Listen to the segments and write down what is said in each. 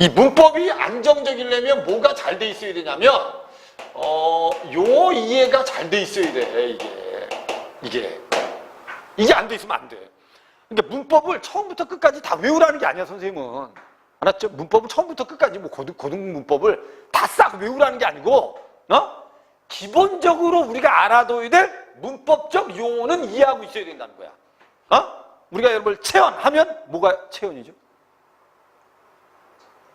이 문법이 안정적이려면 뭐가 잘 돼 있어야 되냐면 어, 용어 이해가 잘 돼 있어야 돼 이게 이게 이게 안 돼 있으면 안 돼. 그러니까 문법을 처음부터 끝까지 다 외우라는 게 아니야 선생님은 알았죠? 문법을 처음부터 끝까지 뭐 고등, 고등 문법을 다 싹 외우라는 게 아니고 어? 기본적으로 우리가 알아둬야 될 문법적 용어는 이해하고 있어야 된다는 거야. 어? 우리가 여러분 체언하면 뭐가 체언이죠?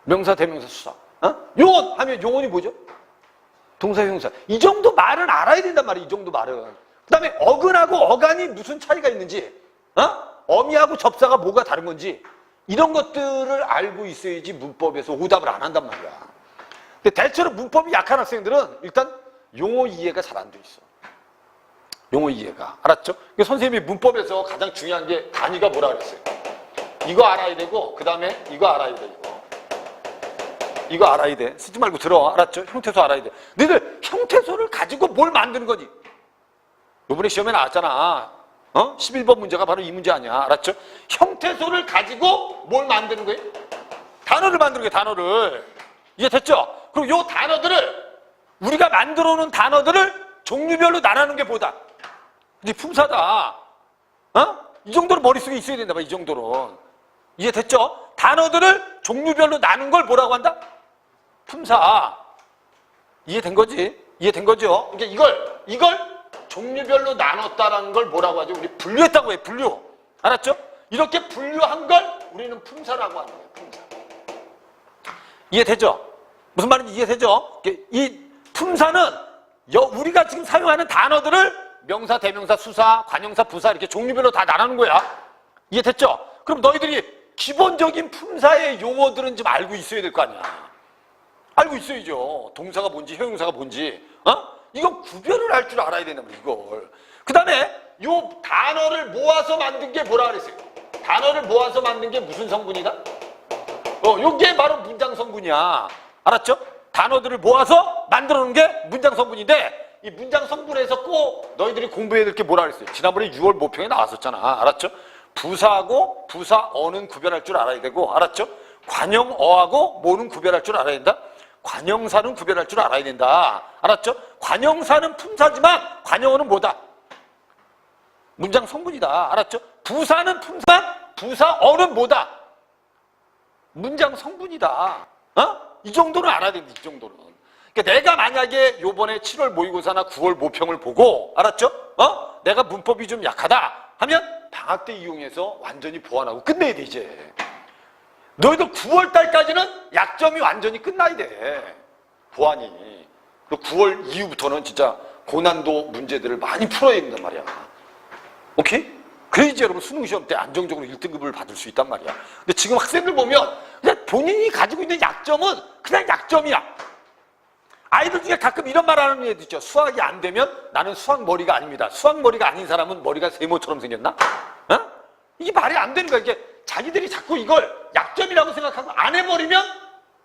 명사, 대명사, 수사. 어? 용언 하면 용언이 뭐죠? 동사, 형사. 이 정도 말은 알아야 된단 말이에요. 이 정도 말은. 그 다음에 어근하고 어간이 무슨 차이가 있는지, 어? 어미하고 접사가 뭐가 다른 건지, 이런 것들을 알고 있어야지 문법에서 오답을 안 한단 말이야. 근데 대체로 문법이 약한 학생들은 일단 용어 이해가 잘 안 돼 있어. 용어 이해가. 알았죠? 그러니까 선생님이 문법에서 가장 중요한 게 단위가 뭐라 그랬어요? 이거 알아야 되고, 그 다음에 이거 알아야 돼, 이거. 이거 알아야 돼. 쓰지 말고 들어. 알았죠? 형태소 알아야 돼. 너희들 형태소를 가지고 뭘 만드는 거니? 요번에 시험에 나왔잖아. 어? 11번 문제가 바로 이 문제 아니야. 알았죠? 형태소를 가지고 뭘 만드는 거예요? 단어를 만드는 거예요, 단어를. 이해 됐죠? 그리고 요 단어들을 우리가 만들어 놓은 단어들을 종류별로 나누는 게 뭐다? 이제 품사다. 어? 이 정도로 머릿속에 있어야 된다. 봐, 이 정도로. 이해 됐죠? 단어들을 종류별로 나눈 걸 뭐라고 한다? 품사. 이해된 거지? 이해된 거죠? 그러니까 이걸, 이걸 종류별로 나눴다라는 걸 뭐라고 하죠? 우리 분류했다고 해, 분류. 알았죠? 이렇게 분류한 걸 우리는 품사라고 하는 거예요, 품사. 이해되죠? 무슨 말인지 이해되죠? 이 품사는 여- 우리가 지금 사용하는 단어들을 명사, 대명사, 수사, 관형사, 부사 이렇게 종류별로 다 나누는 거야. 이해됐죠? 그럼 너희들이 기본적인 품사의 용어들은 좀 알고 있어야 될 거 아니야. 알고 있어야죠. 동사가 뭔지, 형용사가 뭔지. 어? 이건 구별을 할 줄 알아야 된단 말이야, 이걸. 그 다음에 요 단어를 모아서 만든 게 뭐라 그랬어요? 단어를 모아서 만든 게 무슨 성분이다? 어, 요게 바로 문장 성분이야. 알았죠? 단어들을 모아서 만들어 놓은 게 문장 성분인데 이 문장 성분에서 꼭 너희들이 공부해야 될 게 뭐라 그랬어요? 지난번에 6월 모평에 나왔었잖아. 알았죠? 부사하고 부사 어는 구별할 줄 알아야 되고 알았죠? 관형 어하고 뭐는 구별할 줄 알아야 된다? 관형사는 구별할 줄 알아야 된다. 알았죠? 관형사는 품사지만 관형어는 뭐다? 문장 성분이다. 알았죠? 부사는 품사, 부사어는 뭐다? 문장 성분이다. 어? 이 정도는 알아야 된다. 이 정도는. 그러니까 내가 만약에 요번에 7월 모의고사나 9월 모평을 보고 알았죠? 어? 내가 문법이 좀 약하다 하면 방학 때 이용해서 완전히 보완하고 끝내야 돼 이제. 너희들 9월 달까지는 약점이 완전히 끝나야 돼. 보완이. 그리고 9월 이후부터는 진짜 고난도 문제들을 많이 풀어야 된단 말이야. 오케이? 그래야지 여러분 수능 시험 때 안정적으로 1등급을 받을 수 있단 말이야. 근데 지금 학생들 보면 그냥 본인이 가지고 있는 약점은 그냥 약점이야. 아이들 중에 가끔 이런 말 하는 애들 있죠. 수학이 안 되면 나는 수학 머리가 아닙니다. 수학 머리가 아닌 사람은 머리가 세모처럼 생겼나? 어? 이게 말이 안 되는 거야. 이게 자기들이 자꾸 이걸 약 점이라고 생각하고 안 해버리면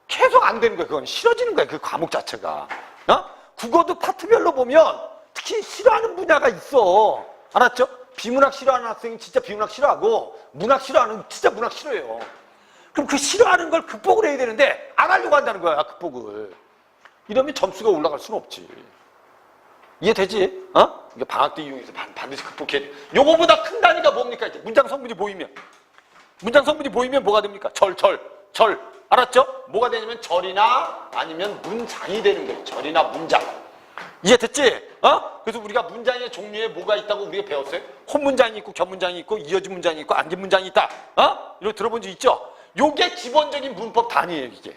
계속 안 되는 거야. 그건 싫어지는 거야. 그 과목 자체가. 어? 국어도 파트별로 보면 특히 싫어하는 분야가 있어. 알았죠? 비문학 싫어하는 학생이 진짜 비문학 싫어하고 문학 싫어하는 진짜 문학 싫어해요. 그럼 그 싫어하는 걸 극복을 해야 되는데 안 하려고 한다는 거야. 극복을. 이러면 점수가 올라갈 수는 없지. 이해되지? 어? 방학 때 이용해서 반- 반드시 극복해야 돼. 요거보다 큰 단위가 뭡니까? 이제 문장 성분이 보이면. 문장 성분이 보이면 뭐가 됩니까? 절, 절, 절. 알았죠? 뭐가 되냐면 절이나 아니면 문장이 되는 거예요. 절이나 문장. 이해 됐지? 어? 그래서 우리가 문장의 종류에 뭐가 있다고 우리가 배웠어요? 혼문장이 있고 견문장이 있고 이어진 문장이 있고 안긴 문장이 있다. 어? 이거 들어본 적 있죠? 요게 기본적인 문법 단위예요, 이게.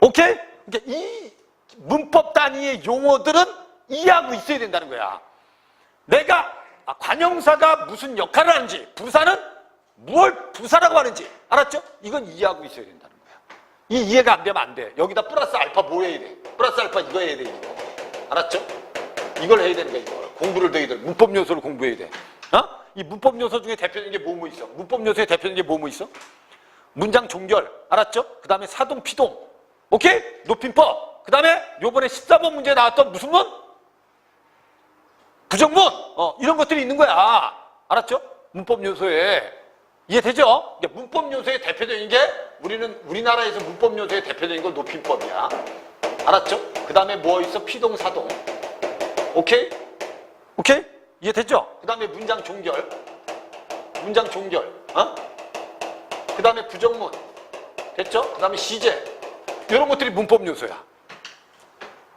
오케이? 그러니까 이 문법 단위의 용어들은 이해하고 있어야 된다는 거야. 내가 아, 관형사가 무슨 역할을 하는지, 부사는 무엇 부사라고 하는지 알았죠? 이건 이해하고 있어야 된다는 거야. 이 이해가 안 되면 안 돼. 여기다 플러스 알파 뭐 해야 돼? 플러스 알파 이거 해야 돼, 이거. 알았죠? 이걸 해야 되는 거야, 이걸. 공부를 너희들 문법 요소를 공부해야 돼. 어? 이 문법 요소 중에 대표적인 게 뭐뭐 있어? 문법 요소에 대표적인 게뭐뭐 있어? 문장 종결, 알았죠? 그 다음에 사동, 피동, 오케이? 높임법. 그 다음에 요번에 14번 문제에 나왔던 무슨 문? 부정문. 어, 이런 것들이 있는 거야. 알았죠? 문법 요소에. 이해되죠? 이게 문법 요소의 대표적인 게 우리는 우리나라에서 문법 요소의 대표적인 건 높임법이야. 알았죠? 그 다음에 뭐 있어? 피동사동. 오케이? 오케이? 이해됐죠? 그 다음에 문장 종결. 문장 종결. 어? 그 다음에 부정문. 됐죠? 그 다음에 시제. 이런 것들이 문법 요소야.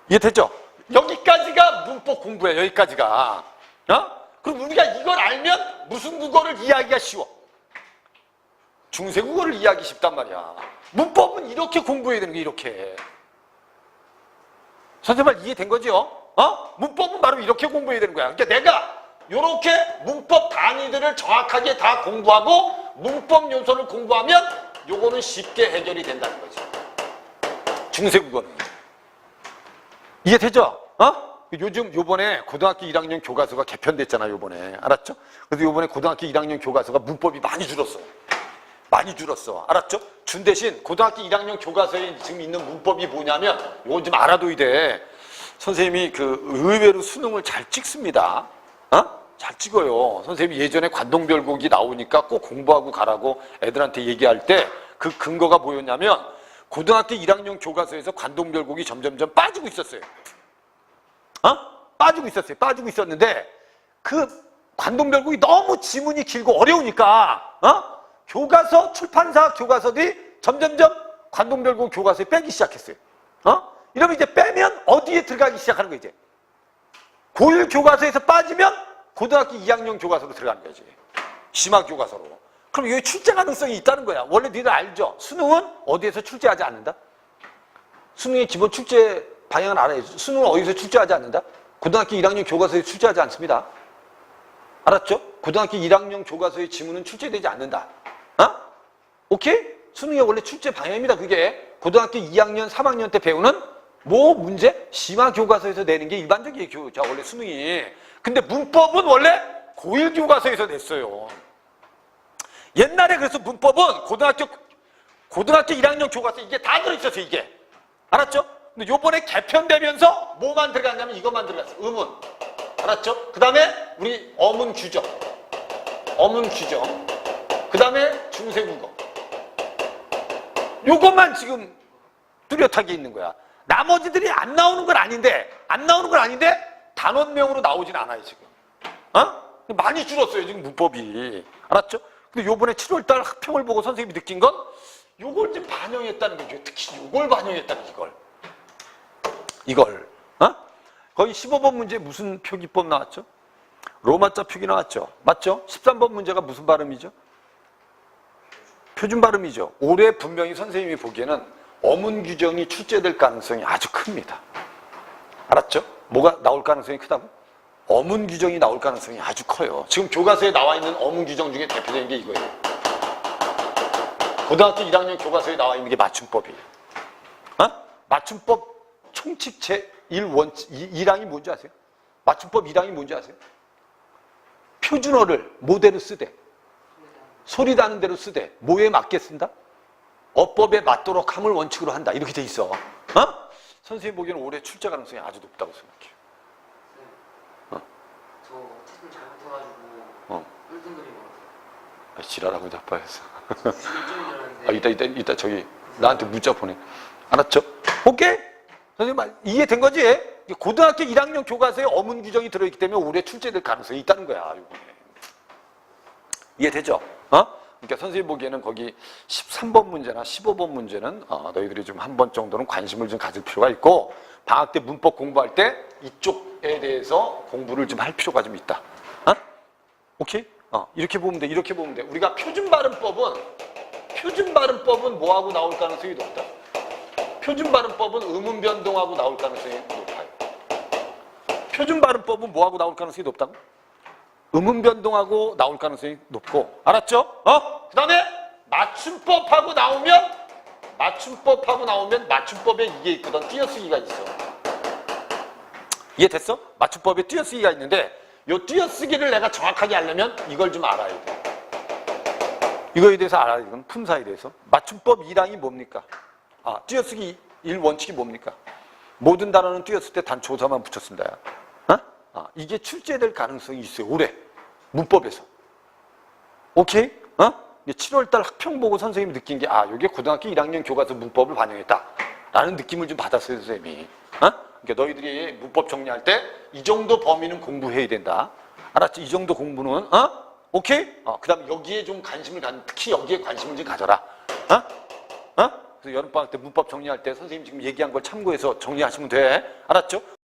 이해됐죠? 여기까지가 문법 공부야, 여기까지가. 어? 그럼 우리가 이걸 알면 무슨 국어를 이해하기가 쉬워. 중세 국어를 이해하기 쉽단 말이야. 문법은 이렇게 공부해야 되는 게 이렇게. 선생님 말 이해된 거죠? 어? 문법은 바로 이렇게 공부해야 되는 거야. 그러니까 내가 이렇게 문법 단위들을 정확하게 다 공부하고 문법 요소를 공부하면 요거는 쉽게 해결이 된다는 거지. 중세 국어는. 이해되죠? 어? 요즘 요번에 고등학교 1학년 교과서가 개편됐잖아, 요번에. 알았죠? 그래서 요번에 고등학교 1학년 교과서가 문법이 많이 줄었어. 많이 줄었어. 알았죠? 준 대신 고등학교 1학년 교과서에 지금 있는 문법이 뭐냐면 이건 좀 알아둬야 돼. 선생님이 그 의외로 수능을 잘 찍습니다. 어? 잘 찍어요. 선생님이 예전에 관동별곡이 나오니까 꼭 공부하고 가라고 애들한테 얘기할 때 그 근거가 뭐였냐면 고등학교 1학년 교과서에서 관동별곡이 점점점 빠지고 있었어요. 어? 빠지고 있었어요. 빠지고 있었는데 그 관동별곡이 너무 지문이 길고 어려우니까 어? 교과서 출판사 교과서들이 점점점 관동별곡 교과서에 빼기 시작했어요. 어? 이러면 이제 빼면 어디에 들어가기 시작하는 거예요, 이제. 고1 교과서에서 빠지면 고등학교 2학년 교과서로 들어가는 거지. 심화 교과서로. 그럼 여기 출제 가능성이 있다는 거야. 원래 니들 알죠? 수능은 어디에서 출제하지 않는다? 수능의 기본 출제 방향을 알아야죠. 수능은 어디서 출제하지 않는다? 고등학교 1학년 교과서에 출제하지 않습니다. 알았죠? 고등학교 1학년 교과서의 지문은 출제되지 않는다. 어? 오케이? 수능의 원래 출제 방향입니다. 그게 고등학교 2학년, 3학년 때 배우는 뭐 문제? 심화 교과서에서 내는 게 일반적이에요. 교, 자, 원래 수능이. 근데 문법은 원래 고1 교과서에서 냈어요. 옛날에 그래서 문법은 고등학교 고등학교 1학년 교과서 이게 다 들어있었어요. 이게. 알았죠? 근데 요번에 개편되면서 뭐만 들어갔냐면 이것만 들어갔어요. 의문. 알았죠? 그 다음에 우리 어문 규정. 어문 규정. 그 다음에 중세국어. 요것만 지금 뚜렷하게 있는 거야. 나머지들이 안 나오는 건 아닌데, 안 나오는 건 아닌데, 단원명으로 나오진 않아요, 지금. 어? 많이 줄었어요, 지금 문법이. 알았죠? 근데 요번에 7월달 학평을 보고 선생님이 느낀 건 요걸 좀 반영했다는 거죠. 특히 요걸 반영했다는 이걸. 이걸. 어? 거의 15번 문제 무슨 표기법 나왔죠? 로마자 표기 나왔죠? 맞죠? 13번 문제가 무슨 발음이죠? 표준 발음이죠. 올해 분명히 선생님이 보기에는 어문 규정이 출제될 가능성이 아주 큽니다. 알았죠? 뭐가 나올 가능성이 크다고? 어문 규정이 나올 가능성이 아주 커요. 지금 교과서에 나와 있는 어문 규정 중에 대표적인 게 이거예요. 고등학교 1학년 교과서에 나와 있는 게 맞춤법이에요. 어? 맞춤법 총칙 제 1원, 1항이 뭔지 아세요? 맞춤법 1항이 뭔지 아세요? 표준어를 모대로 쓰되, 소리 나는 대로 쓰되, 뭐에 맞게 쓴다? 어법에 맞도록 함을 원칙으로 한다. 이렇게 돼 있어. 어? 선생님 보기에는 올해 출제 가능성이 아주 높다고 생각해요. 저 채점 잘못해가지고 어. 1등 그림 왔어요. 아, 지랄하고 자빠졌어. 1점인 줄 알았는데 아, 이따, 이따, 이따 저기 나한테 문자 보내. 알았죠? 오케이? 선생님 말 이해된 거지? 고등학교 1학년 교과서에 어문 규정이 들어있기 때문에 올해 출제될 가능성이 있다는 거야, 이번에. 이해되죠? 어? 그러니까 선생님 보기에는 거기 13번 문제나 15번 문제는 어, 너희들이 좀 한 번 정도는 관심을 좀 가질 필요가 있고 방학 때 문법 공부할 때 이쪽에 대해서 공부를 좀 할 필요가 좀 있다. 어? 오케이? 어, 이렇게 보면 돼. 이렇게 보면 돼. 우리가 표준 발음법은 표준 발음법은 뭐하고 나올 가능성이 높다. 표준 발음법은 의문 변동하고 나올 가능성이 높아요. 표준 발음법은 뭐하고 나올 가능성이 높다고? 의문 변동하고 나올 가능성이 높고 알았죠? 어? 그 다음에 맞춤법하고 나오면 맞춤법하고 나오면 맞춤법에 이게 있거든 띄어쓰기가 있어. 이해됐어? 맞춤법에 띄어쓰기가 있는데 요 띄어쓰기를 내가 정확하게 하려면 이걸 좀 알아야 돼. 이거에 대해서 알아야 돼. 이건 품사에 대해서. 맞춤법 2항이 뭡니까? 아, 띄어쓰기 1 원칙이 뭡니까? 모든 단어는 띄었을 때 단초사만 붙였습니다. 어? 아, 이게 출제될 가능성이 있어요. 올해 문법에서. 오케이? 어? 7월달 학평 보고 선생님이 느낀 게, 아, 이게 고등학교 1학년 교과서 문법을 반영했다. 라는 느낌을 좀 받았어요, 선생님이. 어? 그러니까 너희들이 문법 정리할 때 이 정도 범위는 공부해야 된다. 알았지? 이 정도 공부는, 어? 오케이? 어, 그 다음에 여기에 좀 관심을 갖는, 특히 여기에 관심을 좀 가져라. 어? 어? 그래서 여름방학 때 문법 정리할 때 선생님 지금 얘기한 걸 참고해서 정리하시면 돼. 알았죠?